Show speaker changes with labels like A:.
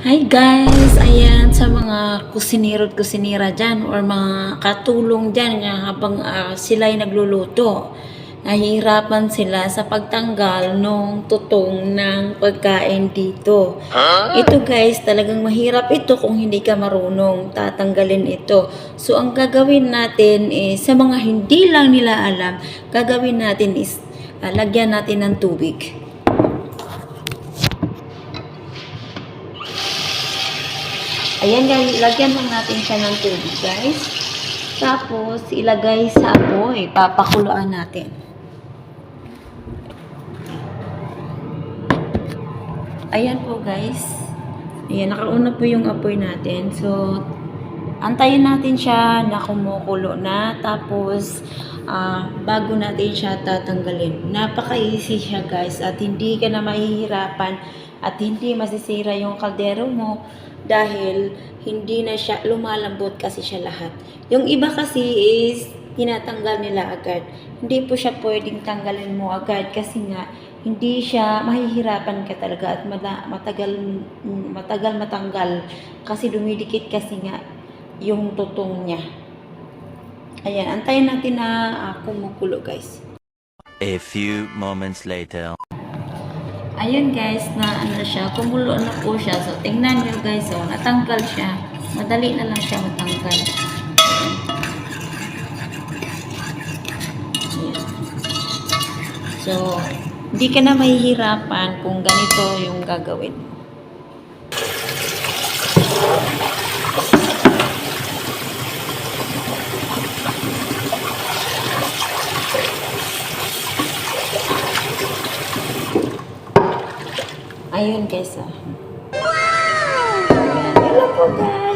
A: Hi guys! Ayan sa mga kusinero at kusinira dyan or mga katulong dyan nga habang ah, sila'y nagluluto. Nahihirapan sila sa pagtanggal nung tutong ng pagkain dito. Ito guys, talagang mahirap ito kung hindi ka marunong tatanggalin ito. So ang gagawin natin is, sa mga hindi lang nila alam, gagawin natin is ah, lagyan natin ng tubig. Ayan lagyan lang natin siya ng tubig guys. Tapos, ilagay sa apoy. Papakuluan natin. Ayan po guys. Ayan, nakauna po yung apoy natin. So, antayin natin siya na kumukulo na. Tapos, ah, bago natin siya tatanggalin. Napaka-easy siya guys. At hindi ka na mahihirapan. At hindi masisira yung kaldero mo. Dahil hindi na siya lumalambot kasi siya lahat. Yung iba kasi is tinatanggal nila agad. Hindi po siya pwedeng tanggalin mo agad kasi nga hindi siya mahihirapan ka talaga at mata- matagal matagal matanggal kasi dumidikit kasi nga yung tutong niya. Ayan, antayin natin na ah, kumukulo guys.
B: A few moments later.
A: Ayun guys, na ano siya, kumulo na po siya. So, tingnan nyo guys, oh, natanggal siya. Madali na lang siya matanggal. So, hindi ka na mahihirapan kung ganito yung gagawin. Ayun guys, ah. Wow! Lang po guys.